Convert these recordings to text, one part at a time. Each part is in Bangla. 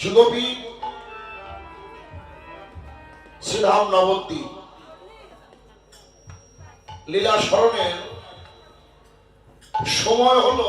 যুগপীঠ শ্রীধাম নবদ্বীপ লীলা স্মরণের সময় হল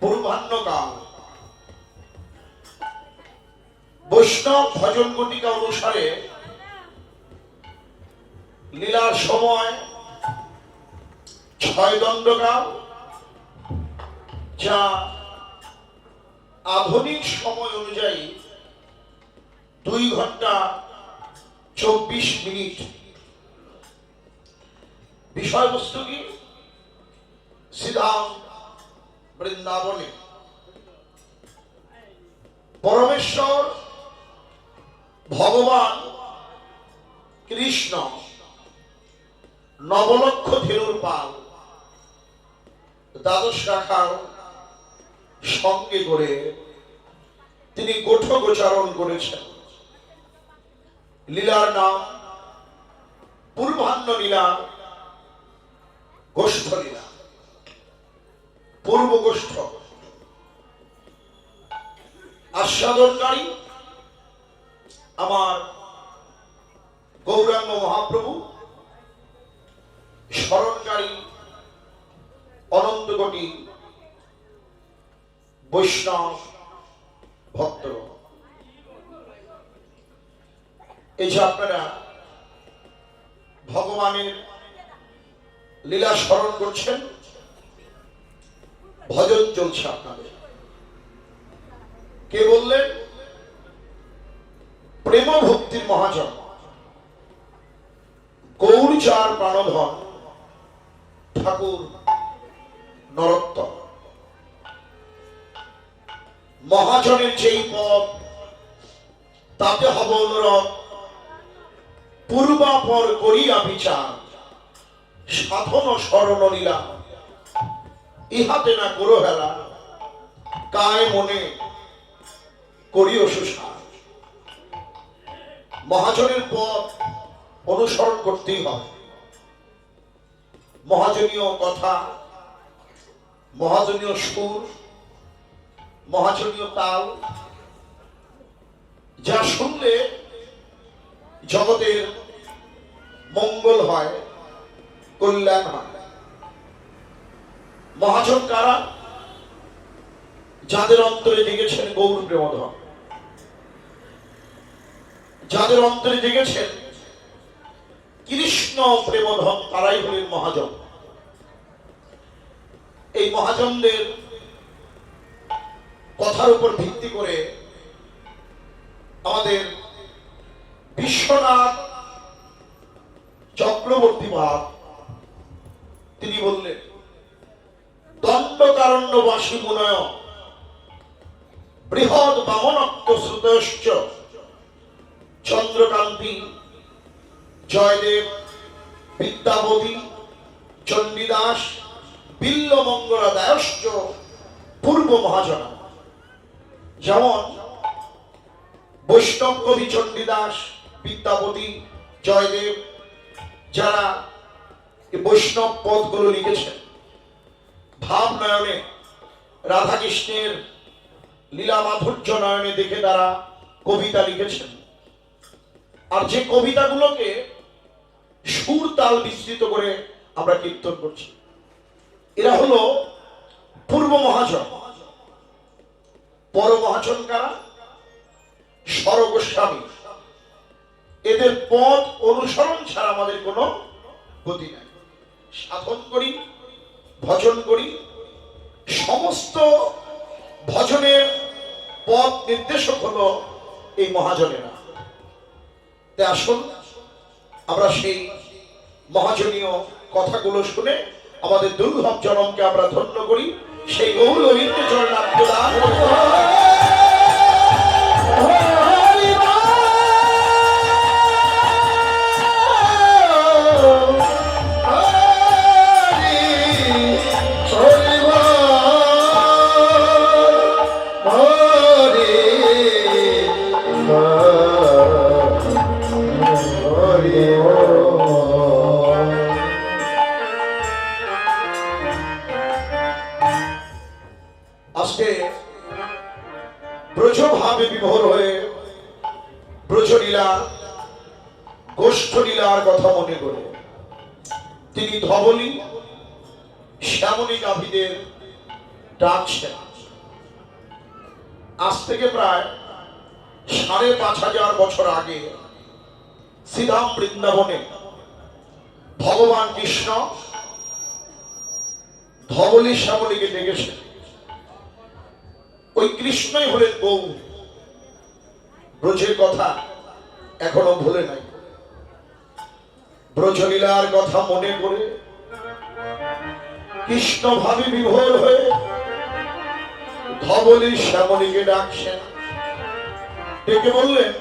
পূর্বাহ্নকাল। বৈষ্ণব ভজন গটিকা অনুসারে লীলার সময় ছয় দণ্ডকাল, যা আধুনিক সময় অনুযায়ী দুই ঘণ্টা চব্বিশ মিনিট। বিষয়বস্তু কি? শ্রীধাম বৃন্দাবনে। পরমেশ্বর ভগবান কৃষ্ণ নবলক্ষ ধেনুর পাল দ্বাদশ শাখার সঙ্গে করে তিনি গোঠ গোচারণ করেছেন। লীলার নাম পূর্বাহ্ন লীলা, গোষ্ঠ লীলা পূর্ব গোষ্ঠ আস্বাদনকারী আমার গৌরাঙ্গ মহাপ্রভু স্মরণকারী অনন্ত কোটি বৈষ্ণব ভক্ত। এই যে আপনারা ভগবানের লীলা স্মরণ করছেন, ভজন চলছে আপনাদের। কে বললেন? প্রেম ভক্তির মহাজন গৌর চার প্রাণধন, ঠাকুর নরোত্তম। মহাজনের যেই পথ তাতে হব অনুরোধ, পূর্বাপর করিয়া বিচার, সাধন স্মরণ লীলা। ইহাতে না করো হেলা, কায় মনে করিও সুসার। মহাজনের পথ অনুসরণ করতেই হবে। মহাজনীয় কথা, মহাজনীয় সুর, মহাজনীয় তাল, যা শুনলে জগতের মঙ্গল হয়, কল্যাণ হয়। মহাজন কারা? যাদের অন্তরে জেগেছেন গৌর প্রেমধন যাদের অন্তরে জেগেছেন কৃষ্ণ প্রেমধন তারাই হলেন মহাজন। এই মহাজনদের কথার উপর ভিত্তি করে আমাদের বিশ্বনাথ চক্রবর্তী ভাব তিনি বললেন, দণ্ডকারণ্যবাসী মুনয় বৃহৎ বামনক্ত শ্রুতশ্চ চন্দ্রকান্তি, জয়দেব, বিদ্যাবতী, চণ্ডীদাস বিল্লমঙ্গলা দায়শ্চ পূর্ব মহাজনা। যেমন বৈষ্ণব কবি চণ্ডীদাস বিদ্যাপতি জয়দেব, যারা বৈষ্ণব পদগুলো লিখেছেন। ভাব নয়নে রাধাকৃষ্ণের লীলা মাধুর্য নয়নে দেখে তারা কবিতা লিখেছেন। আর যে কবিতাগুলোকে সুর তাল বিস্তৃত করে আমরা কীর্তন করছি, এরা হলো পূর্ব মহাজন। পর মহাজন কারা? স্বরগোস্বামী। এদের পথ অনুসরণ ছাড়া আমাদের কোনো গতি নাই। সাধন করি, ভজন করি, সমস্ত ভজনের পথ নির্দেশক হলো এই মহাজনেরা। তাই আসুন, আমরা সেই মহাজনীয় কথাগুলো শুনে আমাদের দুর্লভ জনমকে আমরা ধন্য করি। সেই গৌর রবীন্দ্র চরণার প্রদান ব্রজলীলা গোষ্ঠলীলার কথা মনে করে। তিনি ধবলী শ্যামলী গাভীদের ডাকছেন আজ থেকে প্রায় সাড়ে পাঁচ হাজার বছর আগে শ্রীধাম বৃন্দাবনে ভগবান কৃষ্ণ ধবলী শ্যামলীকে ডেকেছেন। ওই কৃষ্ণই হলেন বউ। ব্রজের কথা এখনও ভুলে নাই। ব্রজলীলার কথা মনে করে কৃষ্ণ ভাবে বিভোর হয়ে ধবলী শ্যামলীকে ডাকছেন ডেকে বললেন,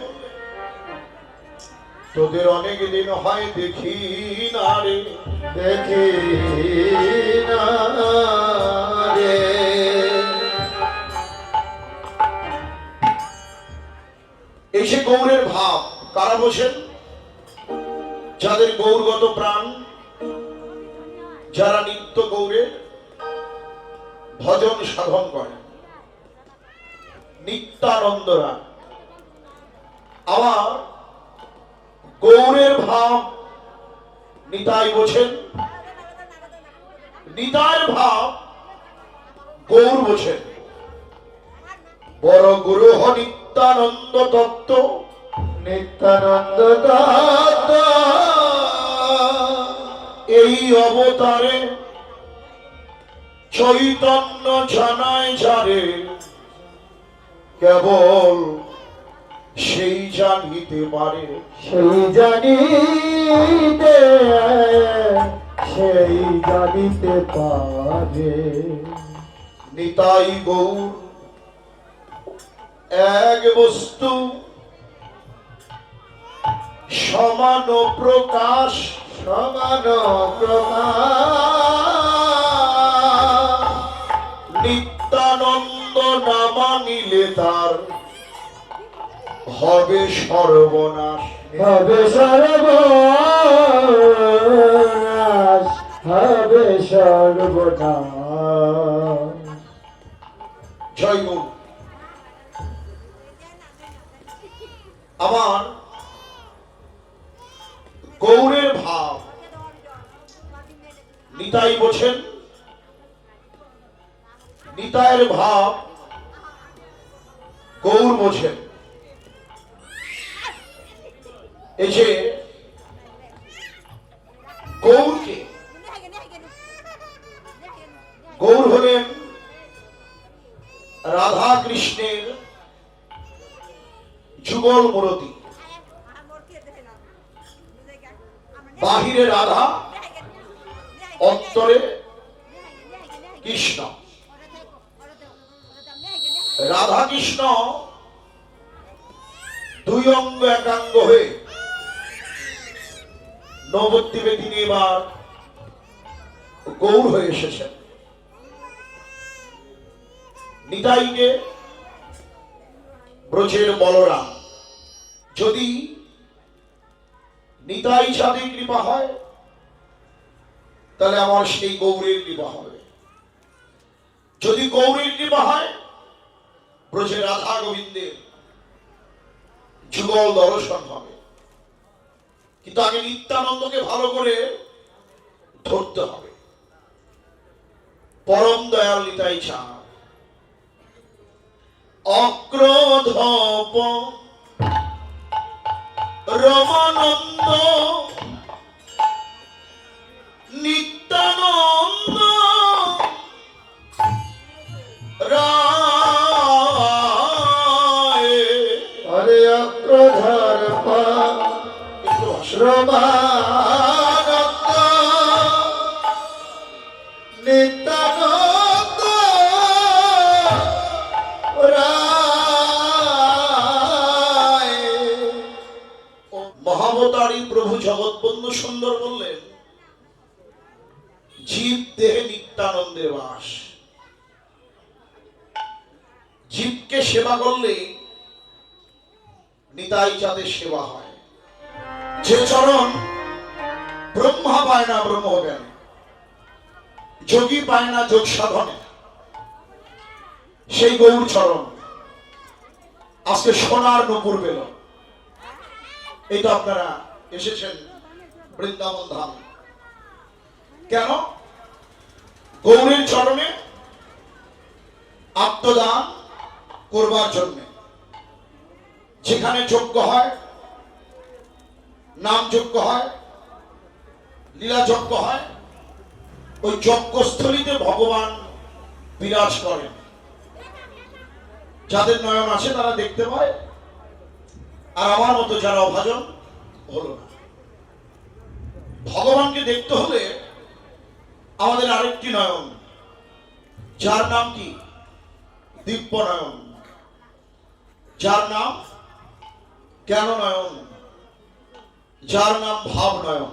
তোদের অনেক দিন হয় দেখি না রে, দেখি না রে। এই গৌরের ভাব। কারা বোঝেন? যাদের গৌরগত প্রাণ, যারা নিত্য গৌরের ভজন সাধন করে। নিত্যানন্দরা। আবার গৌরের ভাব, নিতাই বোঝেন। নিতাইয়ের ভাব, গৌর বোঝেন। বড় গুরু হ নিত্যানন্দ তত্ত্ব নিত্যানন্দ দাত এই অবতারে চৈতন্য জানায় যারে কেবল সেই জানিতে পারে। সেই জানিতে সেই জানিতে পারে। নিতাই গৌর এক বস্তু সমান প্রকাশ সমান প্রকাশ। নিত্যানন্দ না মানিলে তার হবে সর্বনাশ। হবে সর্বনাশ হবে সর্বনাশ। জয় আমার গৌরের ভাব। নিতাই বোঝেন, নিতাইয়ের ভাব গৌর বোঝেন। এই যে গৌরকে গৌর হলেন রাধা কৃষ্ণের যুগল মূরতি। বাহিরে রাধা, অন্তরে কৃষ্ণ। রাধা কৃষ্ণ দুই অঙ্গ একাঙ্গ হয়ে নবদ্বীপে তিনি এবার গৌর হয়ে এসেছেন। নিতাইকে ব্রজের বলরাম যদি নিতাই সাথে কৃপা হয়, তাহলে আমার সেই গৌরের কৃপা হবে। যদি গৌরের কৃপা হয় ব্রজের রাধা গোবিন্দের যুগল দর্শন হবে। কিন্তু আগে নিত্যানন্দকে ভালো করে ধরতে হবে। পরম দয়াল নিতাই চা অক্রোধপ রমানন্দ নিত্যানন্দ। জগৎবন্ধু সুন্দর বললেন জীব দেহে নিত্যানন্দের বাস। জীবকে সেবা করলে নিতাই চাঁদের সেবা হয়। যে চরণ ব্রহ্মা পায় না ব্রহ্ম জ্ঞান যোগী পায় না যোগ সাধনে। সেই গৌর চরণ আজকে সোনার নপুর পেল। তো আপনারা এসেছেন বৃন্দাবন ধাম কেন? গৌরীর চরণে আত্মদান করবার জন্য। যেখানে যোগ্য হয়, নাম যোগ্য হয়, লীলা যজ্ঞ হয়, ওই যজ্ঞস্থলীতে ভগবান বিরাজ করেন। যাদের নয়ন আছে তারা দেখতে পায়। আর আমার মতো যারা অভাজন হলো না। ভগবানকে দেখতে হলে আমাদের আরেকটি নয়ন। যার নাম কি? দিব্য নয়ন যার নাম কেন নয়ন যার নাম ভাব নয়ন